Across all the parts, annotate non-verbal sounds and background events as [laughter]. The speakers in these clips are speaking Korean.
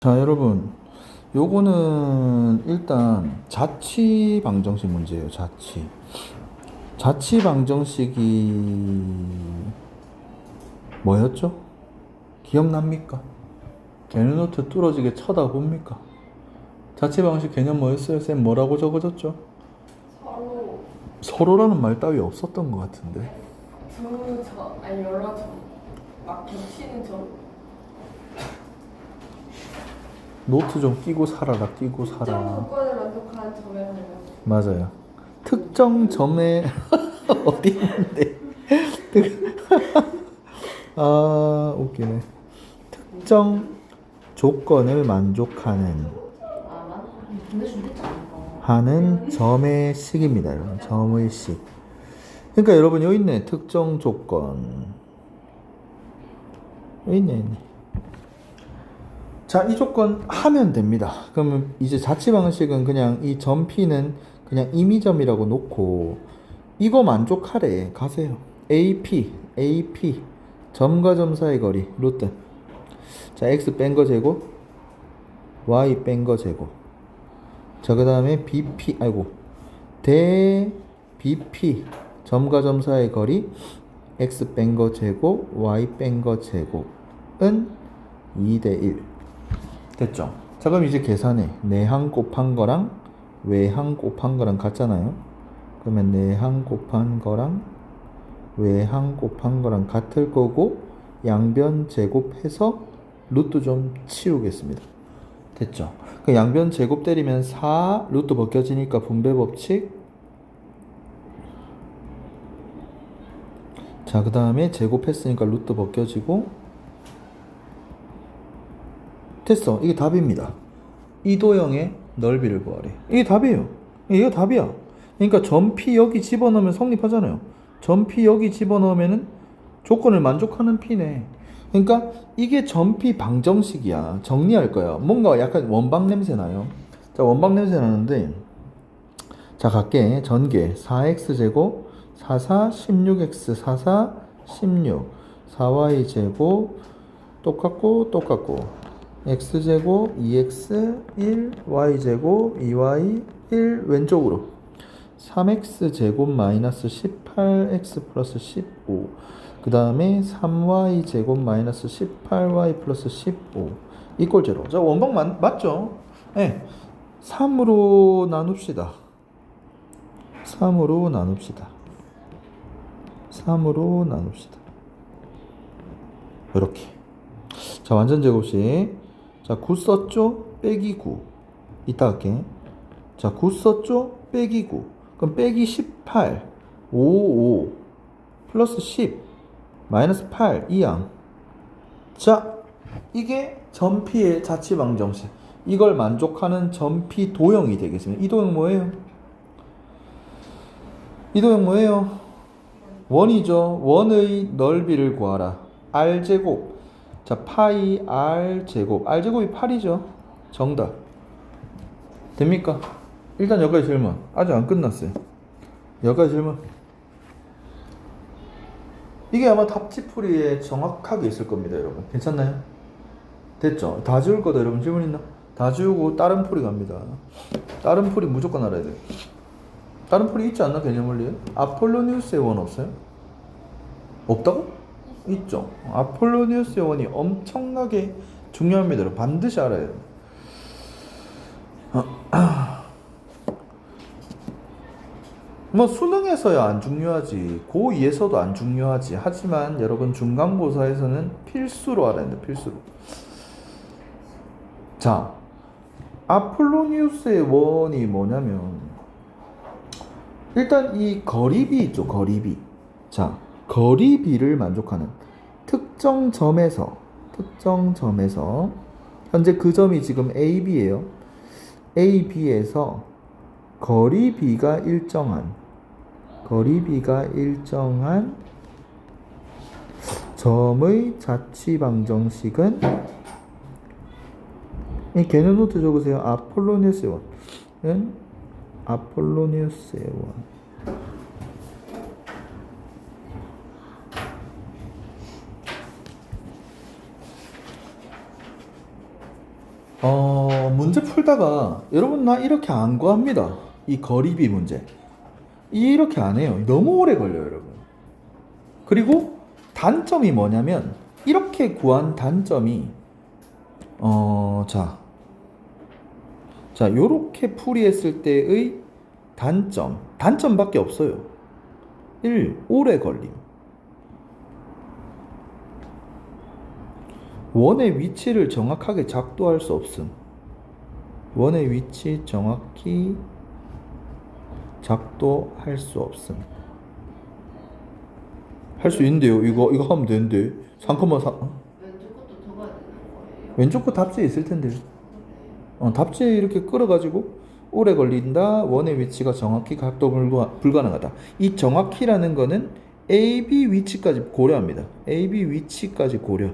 자, 여러분. 요거는 일단 자치 방정식 문제예요. 자치. 자치 방정식이 뭐였죠? 기억납니까? 개념노트 뚫어지게 쳐다봅니까? 자치 방식 개념 뭐였어요? 쌤 뭐라고 적어줬죠? 서로 서로라는 말 따위 없었던 것 같은데. 두저 아니 여러 점막 겹치는 점 노트 좀 끼고 살아라, 끼고 특정 살아. 조건을 만족하는 점에서 맞아요. 특정 점에 [laughs] 어디 있는데? [laughs] 아 웃기네. 특정 조건을 만족하는 아, 근데 않을까? 하는 점의 식입니다, 여러분. 점의 식. 그러니까 여러분 여기 있네. 특정 조건. 여기 있네, 있네. 자, 이 조건 하면 됩니다. 그러면 이제 자치 방식은 그냥 이점 P는 그냥 임의점이라고 놓고 이거 만족하래. 가세요. AP, AP. 점과 점 사이 거리, 루트. 자, X 뺀 거 제곱, Y 뺀 거 제곱. 자, 그 다음에 BP, 아이고, 대 BP, 점과 점 사이의 거리, x 뺀 거 제곱, y 뺀 거 제곱은 2 대 1. 됐죠? 자, 그럼 이제 계산해. 내항 곱한 거랑 외항 곱한 거랑 같잖아요. 그러면 내항 곱한 거랑 외항 곱한 거랑 같을 거고, 양변 제곱해서 루트 좀 치우겠습니다. 됐죠? 그 양변 제곱 때리면 4 루트 벗겨지니까 분배 법칙. 자, 그 다음에 제곱했으니까 루트 벗겨지고. 됐어. 이게 답입니다. 이도형의 넓이를 구하래. 이게 답이에요. 이게 답이야. 그러니까 점 P 여기 집어넣으면 성립하잖아요. 점 P 여기 집어넣으면은 조건을 만족하는 P네. 그러니까 이게 점피 방정식이야. 정리할 거야. 뭔가 약간 원방 냄새 나요. 자, 원방 냄새 나는데 자, 갈게. 전개 4x 제곱 44 16x 44 16 4y 제곱 똑같고 똑같고 x 제곱 2x 1 y 제곱 2y 1 왼쪽으로 3x 제곱 마이너스 18x 플러스 15. 그 다음에 3y 제곱 마이너스 18y 플러스 15. 이꼴 제로. 자, 원방 맞, 맞죠? 예. 네. 3으로 나눕시다. 3으로 나눕시다. 3으로 나눕시다. 이렇게. 자, 완전 제곱식. 자, 9 썼죠? 빼기 9. 이따 할게. 자, 9 썼죠? 빼기 9. 그럼 빼기 18, 5, 5, 플러스 10, 마이너스 8, 2양. 자, 이게 점피의 자치방정식. 이걸 만족하는 점피 도형이 되겠습니다. 이 도형 뭐예요? 이 도형 뭐예요? 원이죠. 원의 넓이를 구하라. r제곱. 자, 파이 r제곱. r제곱이 8이죠. 정답. 됩니까? 일단 여기까지 질문. 아직 안 끝났어요. 여기까지 질문. 이게 아마 답지풀이에 정확하게 있을 겁니다, 여러분. 괜찮나요? 됐죠? 다 지울 거다, 여러분. 질문 있나? 다 지우고 다른 풀이 갑니다. 다른 풀이 무조건 알아야 돼. 다른 풀이 있지 않나, 개념 원리에? 아폴로니우스의 원 없어요? 없다고? 있죠. 아폴로니우스의 원이 엄청나게 중요합니다. 반드시 알아야 돼요. [clears throat] 뭐 수능에서야 안 중요하지 고2에서도 안 중요하지 하지만 여러분 중간고사에서는 필수로 알아야 된다 필수로 자 아폴로니우스의 원이 뭐냐면 일단 이 거리비 있죠 거리비 자 거리비를 만족하는 특정 점에서 특정 점에서 현재 그 점이 지금 AB예요 AB에서 거리 B가 일정한 거리 B가 일정한 점의 자치 방정식은 이 개념 노트 적으세요. 아폴로니우스의 원은 아폴로니우스의 원. 어, 문제 풀다가 여러분 나 이렇게 안 구합니다. 이 거리비 문제. 이렇게 안 해요. 너무 오래 걸려요, 여러분. 그리고 단점이 뭐냐면 이렇게 구한 단점이 어, 자. 자, 요렇게 풀이했을 때의 단점. 단점밖에 없어요. 1. 오래 걸림. 원의 위치를 정확하게 작도할 수 없음. 원의 위치 정확히 작도할 수 없음. 할 수 있는데요. 이거 이거 하면 되는데. 3,4 어? 왼쪽 거 답지에 있을 텐데. 어, 답지에 이렇게 끌어가지고 오래 걸린다. 원의 위치가 정확히 각도 불가, 불가 능하다. 이 정확히라는 거는 A, B 위치까지 고려합니다. A, B 위치까지 고려.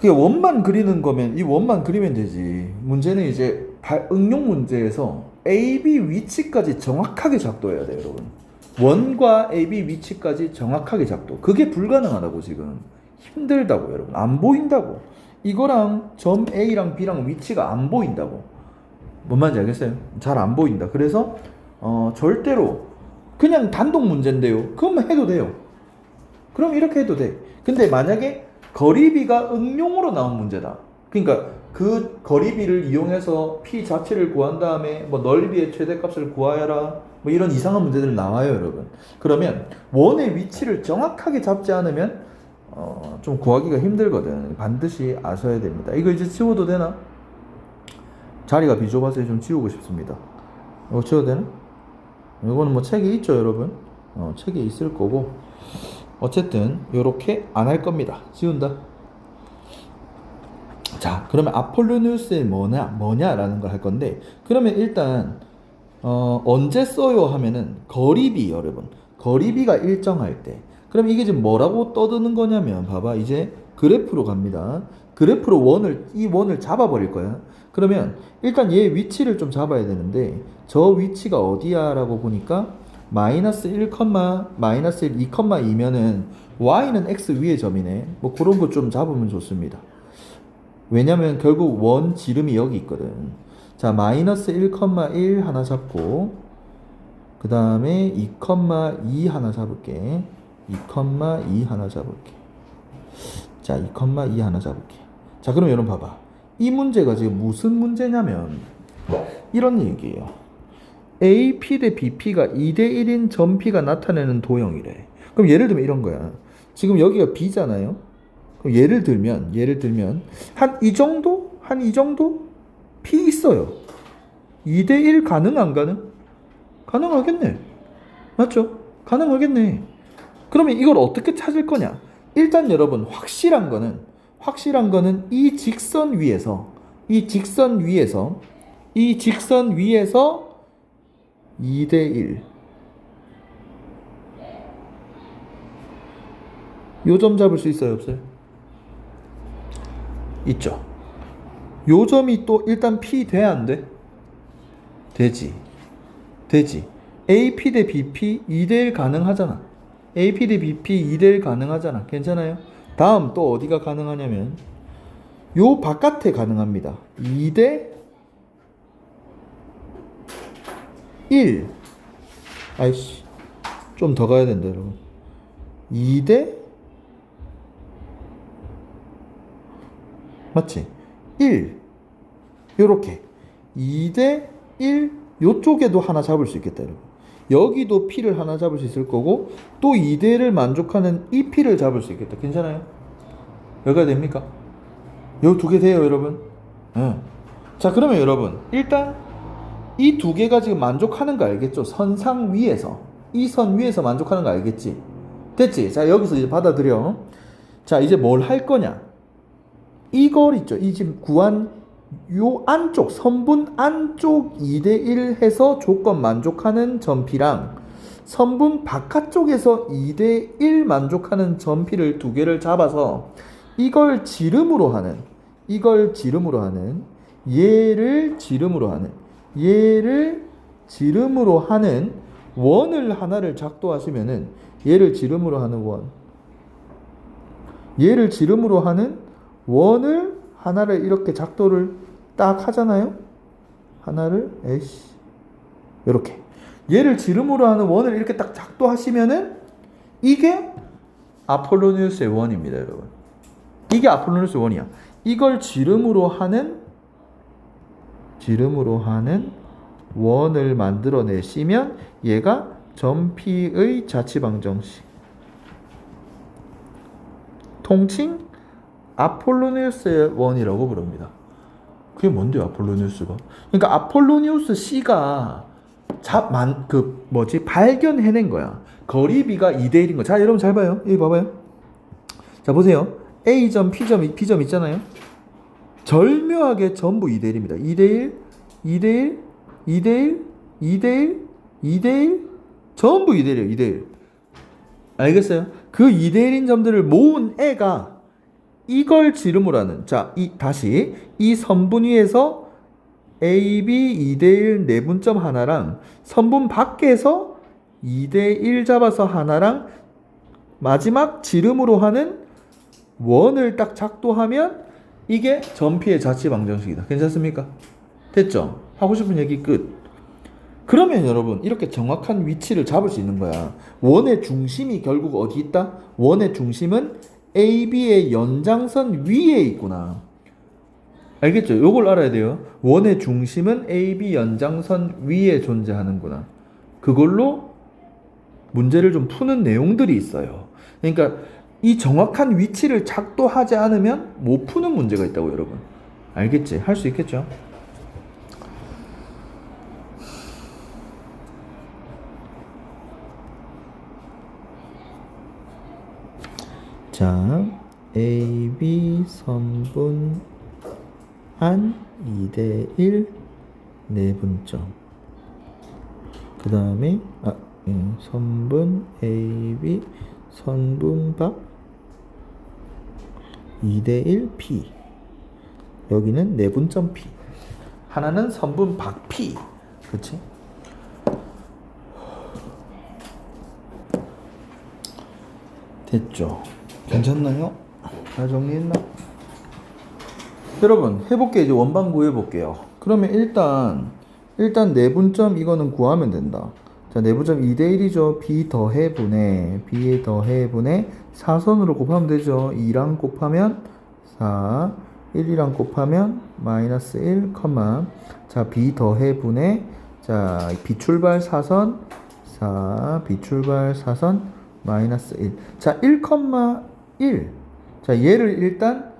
그게 원만 그리는 거면 이 원만 그리면 되지. 문제는 이제 발- 응용 문제에서 A, B 위치까지 정확하게 작도해야 돼요, 여러분. 원과 A, B 위치까지 정확하게 작도. 그게 불가능하다고 지금. 힘들다고 여러분. 안 보인다고. 이거랑 점 A랑 B랑 위치가 안 보인다고. 뭔 말인지 알겠어요? 잘 안 보인다. 그래서 어, 절대로 그냥 단독 문제인데요. 그것만 해도 돼요. 그럼 이렇게 해도 돼. 근데 만약에 거리비가 응용으로 나온 문제다. 그러니까 그 거리비를 이용해서 P 자체를 구한 다음에 뭐 넓이의 최대값을 구하여라. 뭐 이런 이상한 문제들 나와요, 여러분. 그러면 원의 위치를 정확하게 잡지 않으면 어, 좀 구하기가 힘들거든. 반드시 아셔야 됩니다. 이거 이제 지워도 되나? 자리가 비좁아서 좀 지우고 싶습니다. 이거 지워도 되나? 이거는 뭐 책에 있죠, 여러분. 어, 책에 있을 거고. 어쨌든 요렇게 안 할 겁니다. 지운다. 자, 그러면 아폴로니우스의 뭐냐, 뭐냐라는 걸 할 건데, 그러면 일단 어, 언제 써요 하면은 거리비 여러분. 거리비가 일정할 때. 그럼 이게 지금 뭐라고 떠드는 거냐면 봐봐 이제 그래프로 갑니다. 그래프로 원을 이 원을 잡아 버릴 거야. 그러면 일단 얘 위치를 좀 잡아야 되는데 저 위치가 어디야 라고 보니까 마이너스 1, 마이너스 1, 2, 2면은 y는 x 위의 점이네. 뭐 그런 거 좀 잡으면 좋습니다. 왜냐면 결국 원 지름이 여기 있거든. 자, 마이너스 1,1 하나 잡고, 그 다음에 2,2 하나 잡을게. 2,2 하나 잡을게. 자, 2,2 하나 잡을게. 자, 그럼 여러분 봐봐. 이 문제가 지금 무슨 문제냐면, 이런 얘기예요. AP 대 BP가 2대 1인 점 P가 나타내는 도형이래. 그럼 예를 들면 이런 거야. 지금 여기가 B잖아요. 그럼 예를 들면 예를 들면 한 이 정도 한 이 정도 P 있어요. 2대 1 가능 안 가능? 가능하겠네. 맞죠? 가능하겠네. 그러면 이걸 어떻게 찾을 거냐? 일단 여러분 확실한 거는 확실한 거는 이 직선 위에서 이 직선 위에서 이 직선 위에서 2대 1 요점 잡을 수 있어요, 없어요? 있죠. 요 점이 또 일단 P 돼, 안 돼? 되지. 되지. AP 대 BP 2대1 가능하잖아. AP 대 BP 2대1 가능하잖아. 괜찮아요? 다음 또 어디가 가능하냐면 요 바깥에 가능합니다. 2대 1. 아이씨. 좀 더 가야 된다, 여러분. 2대 맞지? 1 요렇게 2대 1 요쪽에도 하나 잡을 수 있겠다 여러분 여기도 P를 하나 잡을 수 있을 거고 또 2대를 만족하는 이 P를 잡을 수 있겠다 괜찮아요? 여기가 됩니까? 요 두 개 돼요 여러분 예. 자 그러면 여러분 일단 이 두 개가 지금 만족하는 거 알겠죠? 선상 위에서 이 선 위에서 만족하는 거 알겠지? 됐지? 자 여기서 이제 받아들여 자 이제 뭘 할 거냐 이걸 있죠. 이 지금 구한 요 안쪽 선분 안쪽 2대1 해서 조건 만족하는 점피랑 선분 바깥쪽에서 2대1 만족하는 점피를 두 개를 잡아서 이걸 지름으로 하는 이걸 지름으로 하는 얘를 지름으로 하는 얘를 지름으로 하는 원을 하나를 작도하시면은 얘를 지름으로 하는 원 얘를 지름으로 하는 원을 하나를 이렇게 작도를 딱 하잖아요. 하나를 에이씨 이렇게 얘를 지름으로 하는 원을 이렇게 딱 작도하시면은 이게 아폴로니우스의 원입니다, 여러분. 이게 아폴로니우스 원이야. 이걸 지름으로 하는 지름으로 하는 원을 만들어내시면 얘가 전피의 자치방정식. 통칭 아폴로니우스의 원이라고 부릅니다. 그게 뭔데요, 아폴로니우스가? 그러니까 아폴로니우스 씨가 자만 그 뭐지 발견해낸 거야. 거리비가 2대 1인 거. 자, 여러분 잘 봐요. 여기 봐봐요. 자, 보세요. A점, P점, B점 있잖아요. 절묘하게 전부 2대 1입니다. 2대 1, 2대 1, 2대 1, 2대 1, 2대 1, 전부 2대 1이에요. 2대 1. 알겠어요? 그 2대 1인 점들을 모은 애가 이걸 지름으로 하는 자, 이 다시 이 선분 위에서 AB 2대1 내분점 하나랑 선분 밖에서 2대1 잡아서 하나랑 마지막 지름으로 하는 원을 딱 작도하면 이게 전피의 자치 방정식이다. 괜찮습니까? 됐죠? 하고 싶은 얘기 끝. 그러면 여러분 이렇게 정확한 위치를 잡을 수 있는 거야. 원의 중심이 결국 어디 있다? 원의 중심은 AB의 연장선 위에 있구나. 알겠죠? 요걸 알아야 돼요. 원의 중심은 AB 연장선 위에 존재하는구나. 그걸로 문제를 좀 푸는 내용들이 있어요. 그러니까 이 정확한 위치를 작도하지 않으면 못 푸는 문제가 있다고 여러분. 알겠지? 할 수 있겠죠? 자, AB 선분 한 2대1 내분점 그 다음에 아, 음, 선분 AB 선분박 2대1 P 여기는 내분점 P 하나는 선분 박 P 그치? 됐죠? 괜찮나요? 다 정리했나? 여러분 해볼게 이제 원방 구해볼게요. 그러면 일단 일단 내분점 이거는 구하면 된다. 자 내분점 2대 1이죠. b 더해 분의 b의 더해 분의 4선으로 곱하면 되죠. 2랑 곱하면 4 1이랑 곱하면 마이너스 1, 컴마 자 b 더해 분의 자 b 출발 4선 4 b 출발 4선 마이너스 1. 자 1, 1. 자 얘를 일단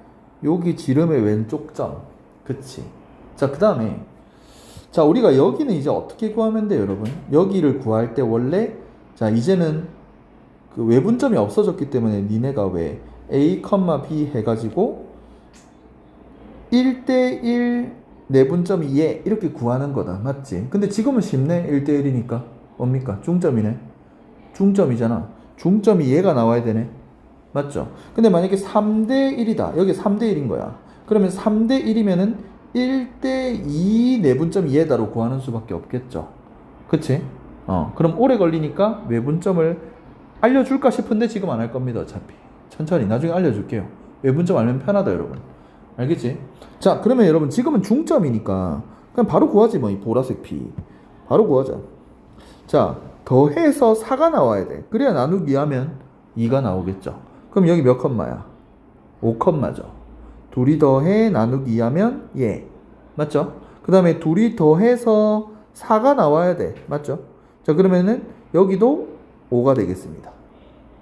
여기 지름의 왼쪽 점. 그치. 자, 그 다음에. 자, 우리가 여기는 이제 어떻게 구하면 돼요, 여러분? 여기를 구할 때 원래, 자, 이제는 그 외분점이 없어졌기 때문에 니네가 왜 A, B 해 가지고 1대1 내분점 2에 이렇게 구하는 거다. 맞지? 근데 지금은 쉽네. 1대1이니까. 뭡니까? 중점이네. 중점이잖아. 중점이 얘가 나와야 되네. 맞죠? 근데 만약에 3대 1이다. 여기 3대 1인 거야. 그러면 3대 1이면은 1대 2 내분점 2에다로 구하는 수밖에 없겠죠. 그치? 어, 그럼 오래 걸리니까 외분점을 알려줄까 싶은데 지금 안 할 겁니다. 어차피. 천천히 나중에 알려줄게요. 외분점 알면 편하다, 여러분. 알겠지? 자, 그러면 여러분 지금은 중점이니까 그냥 바로 구하지 뭐 이 보라색 P. 바로 구하자. 자, 더해서 4가 나와야 돼. 그래야 나누기 하면 2가 나오겠죠. 그럼 여기 몇 컴마야? 5컴마죠. 둘이 더해 나누기 하면 예. 맞죠? 그 다음에 둘이 더해서 4가 나와야 돼. 맞죠? 자, 그러면은 여기도 5가 되겠습니다.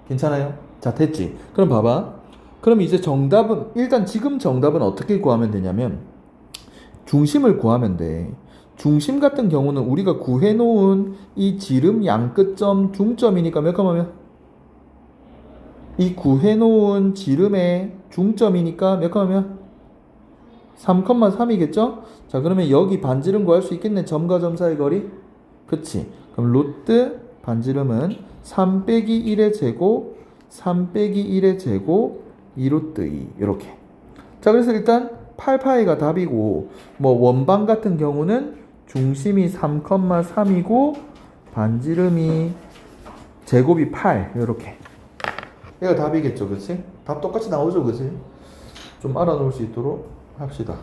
괜찮아요? 자, 됐지? 그럼 봐봐. 그럼 이제 정답은, 일단 지금 정답은 어떻게 구하면 되냐면, 중심을 구하면 돼. 중심 같은 경우는 우리가 구해놓은 이 지름 양끝점 중점이니까 몇 컴마면? 이 구해놓은 지름의 중점이니까 몇 컴마면? 3,3이겠죠? 자 그러면 여기 반지름 구할 수 있겠네. 점과 점 사이 거리. 그치? 그럼 로트 반지름은 3 빼기 1의 제곱 3 빼기 1의 제곱 2로트 2 이렇게. 자 그래서 일단 8파이가 답이고 뭐 원방 같은 경우는 중심이 3,3이고 반지름이 제곱이 8 이렇게. 얘가 답이겠죠, 그치? 답 똑같이 나오죠, 그치? 좀 알아놓을 수 있도록 합시다.